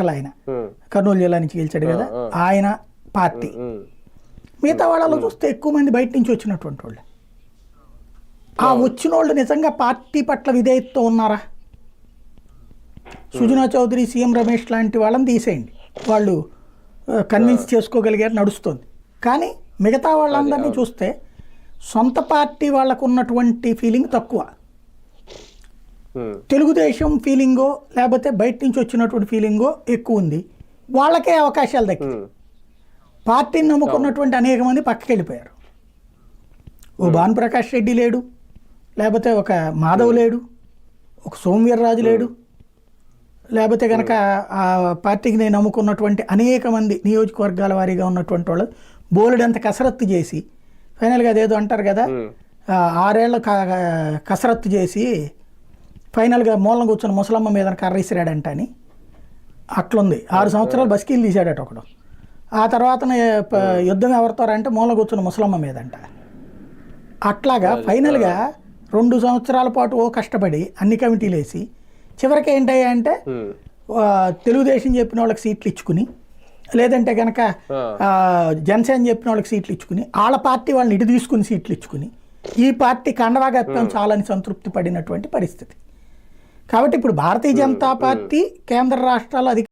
గంటలు ఆయన. కర్నూలు జిల్లా నుంచి గెలిచాడు కదా ఆయన పార్టీ. మిగతా వాళ్ళలో చూస్తే ఎక్కువ మంది బయట నుంచి వచ్చినటువంటి వాళ్ళు. ఆ వచ్చిన వాళ్ళు నిజంగా పార్టీ పట్ల విధేయతతో ఉన్నారా? సుజనా చౌదరి సీఎం రమేష్ లాంటి వాళ్ళని తీసేయండి. వాళ్ళు కన్విన్స్ చేసుకోగలిగారు నడుస్తుంది. కానీ మిగతా వాళ్ళందరినీ చూస్తే సొంత పార్టీ వాళ్ళకు ఉన్నటువంటి ఫీలింగ్ తక్కువ. తెలుగుదేశం ఫీలింగో లేకపోతే బయట నుంచి వచ్చినటువంటి ఫీలింగో ఎక్కువ ఉంది. వాళ్ళకే అవకాశాలు దక్కి ఉమ్, పార్టీని నమ్ముకున్నటువంటి అనేక మంది పక్కకి వెళ్ళిపోయారు. ఓ భానుప్రకాష్ రెడ్డి లేడు లేకపోతే ఒక మాధవ్ లేడు ఒక సోమవీర్రాజు లేడు లేకపోతే కనుక ఆ పార్టీకి నేను నమ్ముకున్నటువంటి అనేక మంది నియోజకవర్గాల వారీగా ఉన్నటువంటి వాళ్ళు బోలెడంత కసరత్తు చేసి ఫైనల్గా అదేదో అంటారు కదా ఉమ్, ఆ, ఆరేళ్ళ క- కసరత్తు చేసి ఫైనల్గా మూలం కూర్చొని ముసలమ్మ మీద కర్ర ఇసిరాడంట అని. అట్లుంది. ఆరు సంవత్సరాలు బస్కీలు తీశాడట ఒకడు. ఆ తర్వాత యుద్ధం ఎవరితో అంటే మూల కూర్చొని ముసలమ్మ మీదంట. అట్లాగా ఫైనల్గా రెండు సంవత్సరాల పాటు ఓ కష్టపడి అన్ని కమిటీలు వేసి చివరికి అంటే ఆ, తెలుగుదేశం చెప్పిన వాళ్ళకి సీట్లు ఇచ్చుకుని లేదంటే కనుక జనసేన చెప్పిన వాళ్ళకి సీట్లు ఇచ్చుకుని వాళ్ళ పార్టీ వాళ్ళని ఇటు తీసుకుని సీట్లు ఇచ్చుకుని ఈ పార్టీ కండవాగత్వం చాలని సంతృప్తి పడినటువంటి పరిస్థితి. కాబట్టి ఇప్పుడు భారతీయ జనతా పార్టీ కేంద్ర రాష్ట్రాల అధిక